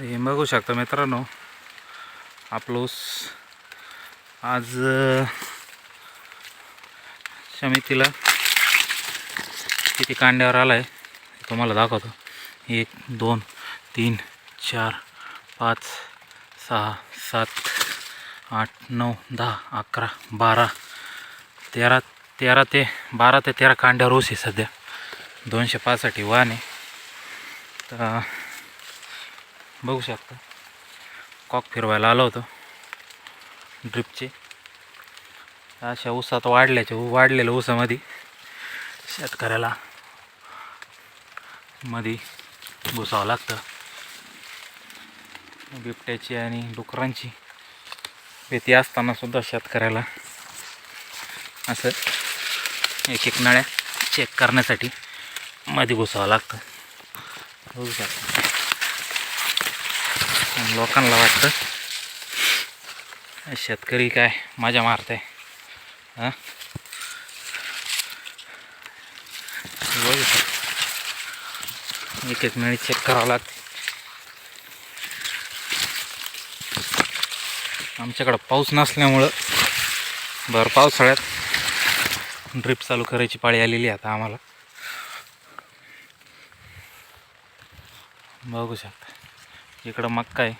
हे बघू शकता मित्रांनो आपलं आज समितीला किती कांड्यावर आला आहे तुम्हाला दाखवतो. एक दोन तीन चार पाच सहा सात आठ नऊ दहा अकरा बारा तेरा तेरा ते बारा ते तेरा कांड्यावर ओस आहे सध्या. दोनशे पाचसाठी वाहन आहे. तर बघू शकता. कॉक फिरवायला आलो होतो. ड्रिपचे. अशा ऊसात वाढल्याच्या वाढलेल्या ऊसामध्ये शेतकऱ्याला मध्ये घुसावं लागतं. बिबट्याची आणि डुकरांची भीती असताना सुद्धा शेतकऱ्याला असं एक एक नळ्या चेक करण्यासाठी मध्ये घुसावं लागतं. बघू शकता. लोकांना वाटतं. शेतकरी काय मजा मारते हां? बघू एक एक मिनिट चेक करावं लागते. आमच्याकडं पाऊस नसल्यामुळं भर पावसाळ्यात ड्रिप चालू करायची पाळी आलेली आहे आता आम्हाला. बघू शकता. इकडं मक्का आहे.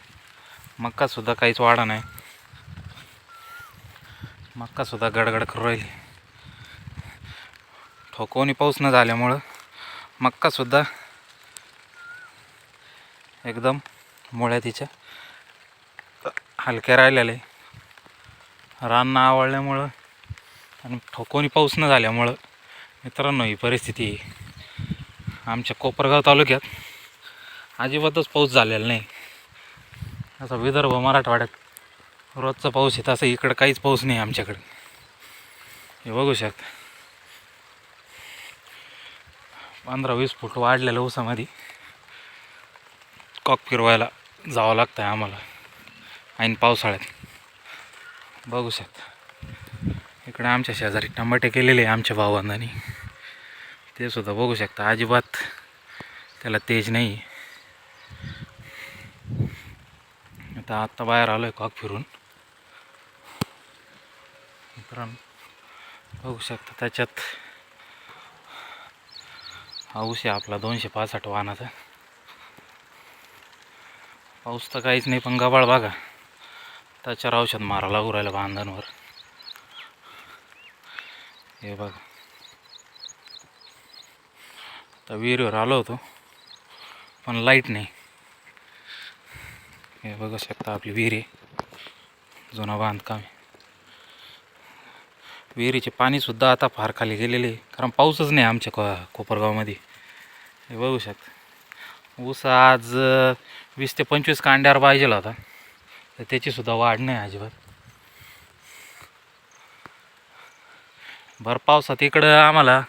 मक्कासुद्धा काहीच वाढा नाही. मक्कासुद्धा गडगड करू राहिली. ठोकवणी पाऊस न झाल्यामुळं मक्कासुद्धा एकदम मुळ्या तिच्या हलक्या राहिलेल्या आहे. रान आवडल्यामुळं आणि ठोकवणी पाऊस न झाल्यामुळं मित्रांनो ही परिस्थिती आहे. आमच्या कोपरगाव तालुक्यात अजिबातच पाऊस झालेला नाही. असा विदर्भ मराठवाड्यात रोजचा पाऊस आहे तसं इकडं काहीच पाऊस नाही आमच्याकडे. हे बघू शकता. पंधरा वीस फूट वाढलेल्या ऊसामध्ये कॉक फिरवायला जावं लागतं आहे आम्हाला. ऐन पावसाळ्यात. बघू शकता. इकडे आमच्या शेजारी टमाटे केलेले आहे आमच्या भावंदांनी ते सुद्धा बघू शकता. अजिबात त्याला तेज नाही. तर आता आत्ता बाहेर आलो आहे कॉक फिरून. मित्रांनो बघू शकता त्याच्यात हा आहे आपला दोनशे पासष्ट वाहनाचा. पाऊस तर काहीच नाही पण गबाळ बघा. त्याच्यावर औषध मारा लागू राहिलं बांधांवर. हे बघा. आता विहिरीवर आलो होतो पण लाइट नाही. हे बघू शकता आपली विहीर. आहे जुना बांधकाम आहे. विहिरीचे पाणीसुद्धा आता फार खाली गेलेले आहे. कारण पाऊसच नाही आमच्या को कोपरगावमध्ये. हे बघू शकता. ऊस आज वीस ते पंचवीस कांड्यावर पाहिजे होता तर त्याचीसुद्धा वाढ नाही अजिबात. भर पावसात इकडं आम्हाला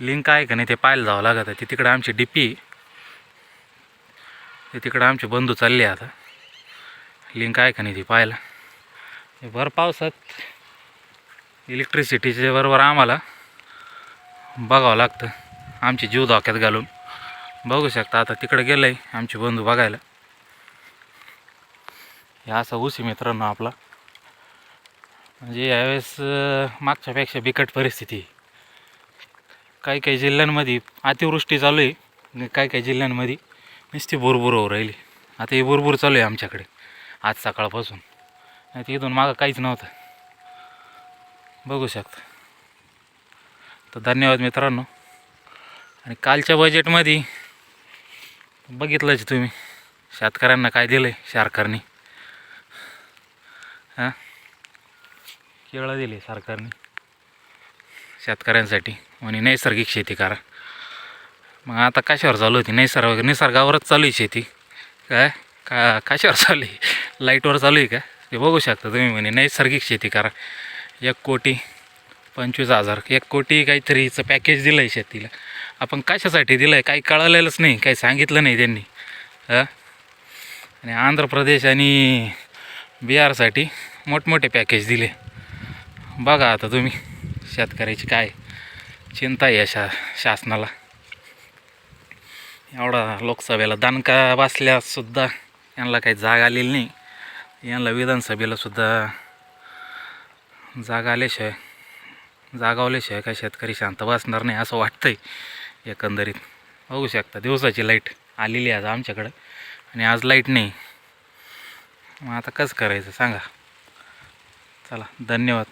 लिंक आहे का नाही ते पाहायला जावं लागत. आहे ते तिकडं आमची डीपी ते तिकडं आमचे बंधू चालले आता. लिंक आहे का नाही ती पाहायला? भर पावसात. इलेक्ट्रिसिटीच्या बरोबर आम्हाला बघावं लागतं. आमचे जीव धोक्यात घालून. बघू शकता आता तिकडे गेलं आहे आमचे बंधू बघायला. हे असा उसी मित्रांनो आपला. म्हणजे यावेळेस मागच्यापेक्षा बिकट परिस्थिती काही काही जिल्ह्यांमध्ये अतिवृष्टी चालू आहे. काही काही जिल्ह्यांमध्ये नुसती बुरबुर होऊ राहिली. आता ही बुरबुर चालू आहे आमच्याकडे. आज सकाळपासून. नाही तर इथून मागं काहीच नव्हतं. बघू शकता. तर धन्यवाद मित्रांनो. आणि कालच्या बजेटमध्ये बघितलंच तुम्ही. शेतकऱ्यांना काय दिलं आहे सरकारने. हां? केळं दिली सरकारने. शेतकऱ्यांसाठी. आणि नैसर्गिक शेती करा. मग आता कशावर चालू होती नैसर्ग निसर्गावरच चालू आहे शेती. काय? का कशावर चालू आहे? लाईटवर चालू आहे का? ते बघू शकता तुम्ही म्हणे नैसर्गिक शेती करा. एक कोटी पंचवीस हजार एक कोटी काहीतरीचं पॅकेज दिलं आहे शेतीला. आपण कशासाठी दिलं आहे काही कळलेलंच नाही काही सांगितलं नाही त्यांनी. हां? आणि आंध्र प्रदेश आणि बिहारसाठी मोठमोठे पॅकेज दिले. बघा आता तुम्ही शेतकऱ्याची काय चिंता आहे शा शासनाला. एवढा लोकसभेला दणका बसल्यासुद्धा यांना काही जाग आलेली नाही. यांना विधानसभेला सुद्धा जागा आल्याशिवाय जागावल्याशिवाय काय शेतकरी शांत बसणार नाही असं वाटतंय एकंदरीत. बघू शकता दिवसाची लाइट आलेली आहे आज आमच्याकडं आणि आज लाइट नाही. मग आता कसं करायचं सांगा. चला धन्यवाद.